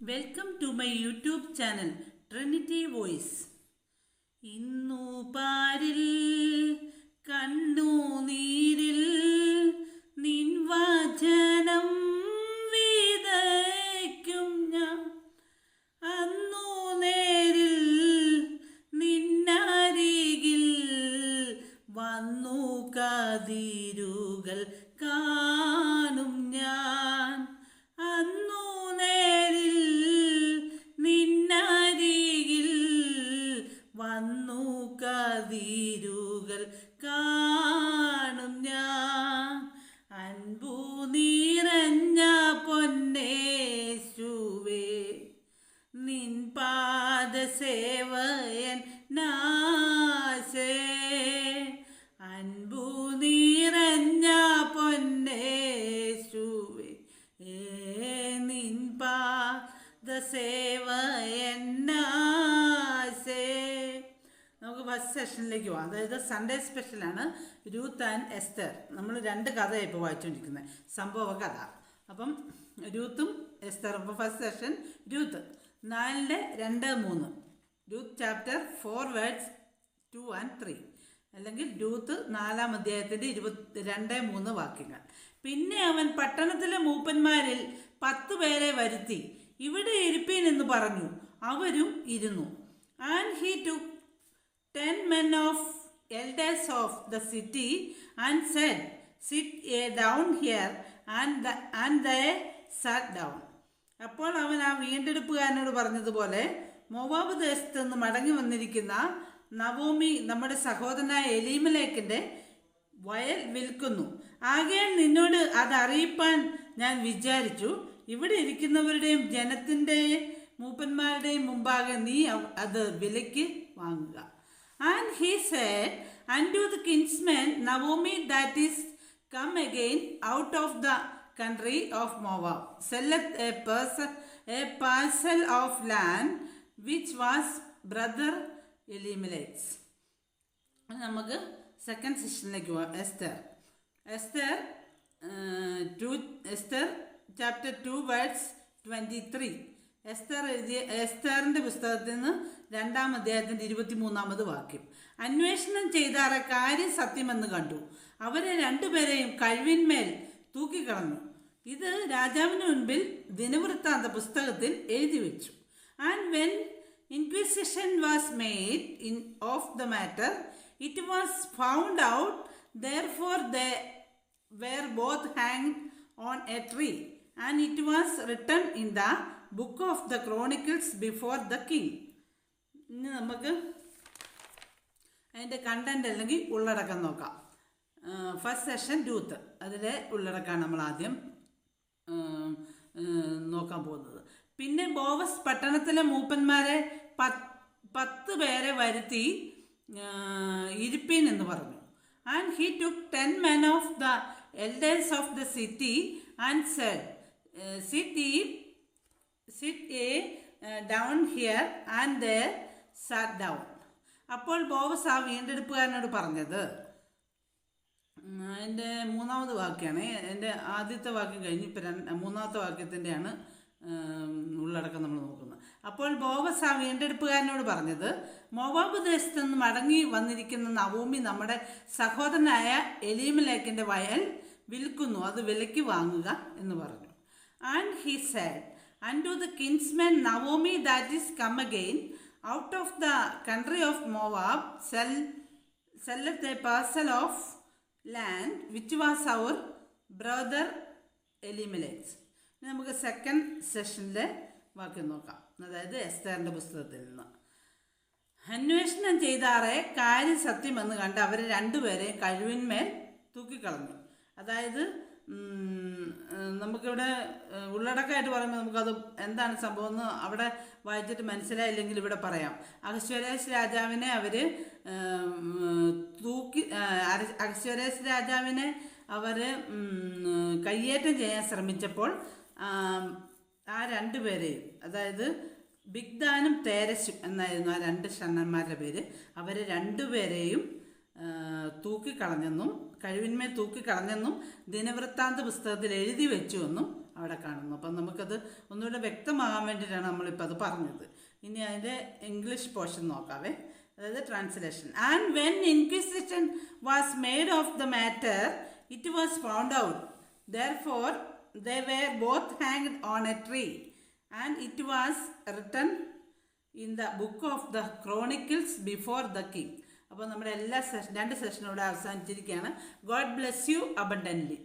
My YouTube channel Trinity voice ഇന്നു പാരിൽ കണ്ണു നീരിൽ നിൻ വചനം വിതയ്ക്കും ഞാൻ. അന്നു നേരിൽ നിന്നരികിൽ വന്നു കതിരുകൾ പാദസേവയൻ നാശേ. അൻപു നിറഞ്ഞ പൊന്നേശുവേ നിൻ പാദസേവയൻ നാശേ. നമുക്ക് ഫസ്റ്റ് സെഷനിലേക്ക് പോകാം. അതായത് സൺഡേ സ്പെഷ്യലാണ് രൂത്ത് ആൻഡ് എസ്തർ നമ്മൾ രണ്ട് കഥയാണ് ഇപ്പോൾ വായിച്ചുകൊണ്ടിരിക്കുന്നത് സംഭവ കഥ. അപ്പം രൂത്തും എസ്തർ അപ്പോൾ ഫസ്റ്റ് സെഷൻ രൂത്ത് നാലിന്റെ രണ്ട് മൂന്ന്. Ruth chapter four words two and three അല്ലെങ്കിൽ ഡൂത്ത് നാലാം അധ്യായത്തിന്റെ ഇരുപത്തി രണ്ട് മൂന്ന് വാക്യങ്ങൾ. പിന്നെ അവൻ പട്ടണത്തിലെ മൂപ്പന്മാരിൽ പത്ത് പേരെ വരുത്തി. ഇവിടെ ഇരിപ്പീൻ എന്ന് പറഞ്ഞു. അവരും ഇരുന്നു. And he took ten men of elders of the city and said, sit ye down here and the and they sat down. അപ്പോൾ അവൻ ആ വീണ്ടെടുപ്പുകാരനോട് പറഞ്ഞതുപോലെ മൊവാബ് ദേശത്ത് നിന്ന് മടങ്ങി വന്നിരിക്കുന്ന നവോമി നമ്മുടെ സഹോദരനായ എലീമലേക്കിന്റെ വയൽ വിൽക്കുന്നു. ആകയാൽ നിന്നോട് അത് അറിയിപ്പാൻ ഞാൻ വിചാരിച്ചു. ഇവിടെ ഇരിക്കുന്നവരുടെയും ജനത്തിന്റെ മൂപ്പന്മാരുടെയും മുമ്പാകെ നീ അത് വിലയ്ക്ക് വാങ്ങുക. And he and unto the kinsman Naomi that is come again out of the country of Moab, selleth a person a parcel of land which was brother Elimelech's നമുക്ക് സെക്കൻഡ് സെഷനിലേക്ക് പോവാം. Esther. Esther two Esther chapter two words twenty three Esther എഴുതിയ എസ്തറിന്റെ പുസ്തകത്തിൽ നിന്ന് രണ്ടാം അദ്ദേഹത്തിന്റെ ഇരുപത്തി മൂന്നാമത് വാക്യം. അന്വേഷണം ചെയ്താറെ കാര്യം സത്യമെന്ന് കണ്ടു. അവരെ രണ്ടുപേരെയും കഴിവിന്മേൽ തൂക്കിക്കളഞ്ഞു. ഇത് രാജാവിന് മുൻപിൽ ദിനവൃത്താന്ത പുസ്തകത്തിൽ എഴുതി വെച്ചു. And when inquisition was made in of the matter it was found out therefore they were both hanged on a tree and it was written in the book of the chronicles before the king ഇനി നമുക്ക് അതിന്റെ content അല്ലെങ്കിൽ ഉള്ളടക്കം നോക്കാം first session Ruth അതിലെ ഉള്ളടക്കമാണ് നമ്മൾ ആദ്യം നോക്കാൻ പോകുന്നത് പിന്നെ ബോവസ് പട്ടണത്തിലെ മൂപ്പന്മാരെ പത്ത് പേരെ വരുത്തി ഇരിപ്പീൻ എന്ന് പറഞ്ഞു. And he took ten men of the elders of the city and said city sit ye down here and the sat down അപ്പോൾ ബോവസ് ആ വീണ്ടെടുപ്പുകാരനോട് പറഞ്ഞത് എന്റെ മൂന്നാമത് വാക്യമാണ് എന്റെ ആദ്യത്തെ വാക്യം കഴിഞ്ഞ് ഇപ്പം മൂന്നാമത്തെ വാക്യത്തിന്റെയാണ് ഉള്ളടക്കം നമ്മൾ നോക്കുന്നത് അപ്പോൾ ബോവസ് ആ വീണ്ടെടുപ്പുകാരനോട് പറഞ്ഞത് മോവാബ് ദേശത്ത് നിന്ന് മടങ്ങി വന്നിരിക്കുന്ന നവോമി നമ്മുടെ സഹോദരനായ എലീമലേക്കിന്റെ വയൽ വിൽക്കുന്നു. അത് വിലയ്ക്ക് വാങ്ങുക എന്ന് പറഞ്ഞു. And he said and to the kinsman Naomi that is come again out of the country of Moab sell selleth a parcel of land which was our brother Elimelech. നമുക്ക് സെക്കൻഡ് സെഷനിലെ വാക്ക് നോക്കാം. അതായത് എസ്തറിന്റെ പുസ്തകത്തിൽ നിന്ന്. അന്വേഷണം ചെയ്താറെ കാര്യം സത്യമെന്ന് കണ്ട് അവരെ രണ്ടുപേരെയും കഴിവിന്മേൽ തൂക്കിക്കളഞ്ഞു. അതായത് നമുക്കിവിടെ ഉള്ളടക്കമായിട്ട് പറയുമ്പോൾ നമുക്കത് എന്താണ് സംഭവം എന്ന് അവിടെ വായിച്ചിട്ട് മനസ്സിലായില്ലെങ്കിൽ ഇവിടെ പറയാം. അഹശ്വരേഷ് രാജാവിനെ അവർ തൂക്കി അഹശ്വരേഷ് രാജാവിനെ അവർ കയ്യേറ്റം ചെയ്യാൻ ശ്രമിച്ചപ്പോൾ ആം, രണ്ട് പേരെയും അതായത് ബിഗ്ദാനും തേരശും എന്നായിരുന്നു ആ രണ്ട് ഷണ്ണന്മാരുടെ പേര്. അവരെ രണ്ടുപേരെയും തൂക്കിക്കളഞ്ഞെന്നും കഴിവിന്മേൽ തൂക്കിക്കളഞ്ഞെന്നും ദിനവൃത്താന്ത പുസ്തകത്തിൽ എഴുതി വെച്ചുവെന്നും അവിടെ കാണുന്നു. അപ്പം നമുക്കത് ഒന്നുകൂടെ വ്യക്തമാകാൻ വേണ്ടിയിട്ടാണ് നമ്മളിപ്പോൾ അത് പറഞ്ഞത്. ഇനി അതിന്റെ ഇംഗ്ലീഷ് പോർഷൻ നോക്കാവേ. അതായത് translation. And when inquisition was made of the matter it was found out therefore they were both hanged on a tree and it was written in the book of the chronicles before the king അപ്പോൾ നമ്മുടെ എല്ലാ session രണ്ട് സെഷനോടെ അവസാനിച്ചിരിക്കുകയാണ്. God bless you abundantly